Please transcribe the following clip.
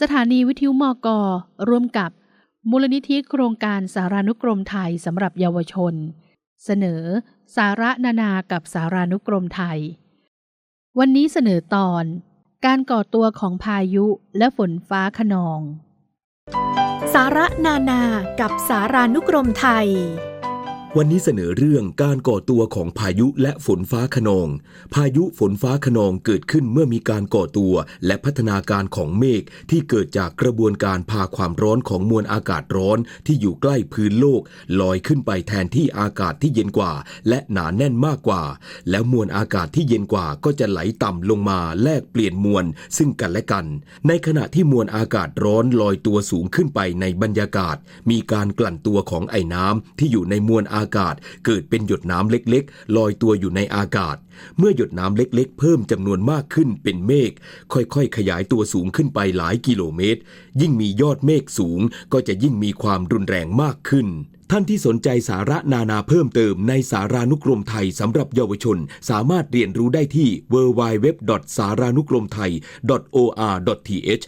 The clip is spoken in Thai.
สถานีวิทยุมอกร่วมกับมูลนิธิโครงการสารานุกรมไทยสำหรับเยาวชน เสนอ สาระนานากับสารานุกรมไทย วันนี้เสนอตอน การก่อตัวของพายุและฝนฟ้าขนอง สาระนานากับสารานุกรมไทย วันนี้เสนอเรื่องการก่อตัวของพายุและฝนฟ้าขนอง พายุฝนฟ้าขนองเกิดขึ้นเมื่อมีการก่อตัวและพัฒนาการของเมฆที่เกิดจากกระบวนการพาความร้อนของมวลอากาศร้อนที่อยู่ใกล้พื้นโลก ลอยขึ้นไปแทนที่อากาศที่เย็นกว่า และหนาแน่นมากกว่า แล้วมวลอากาศที่เย็นกว่าก็จะไหลต่ำลงมาแลกเปลี่ยนมวลซึ่งกันและกัน ในขณะที่มวลอากาศร้อนลอยตัวสูงขึ้นไปในบรรยากาศ มีการกลั่นตัวของไอ้น้ำที่อยู่ในมวลอากาศ เกิดเป็นหยดน้ำเล็กๆ ลอยตัวอยู่ในอากาศ เมื่อหยดน้ำเล็กๆ เพิ่มจำนวนมากขึ้นเป็นเมฆค่อยๆ ขยายตัวสูงขึ้นไปหลายกิโลเมตร ยิ่งมียอดเมฆสูงก็จะยิ่งมีความรุนแรงมากขึ้นท่านที่สนใจสาระนานาเพิ่มเติมในสารานุกรมไทยสำหรับเยาวชน สามารถเรียนรู้ได้ที่ www. สารานุกรมไทย .or.th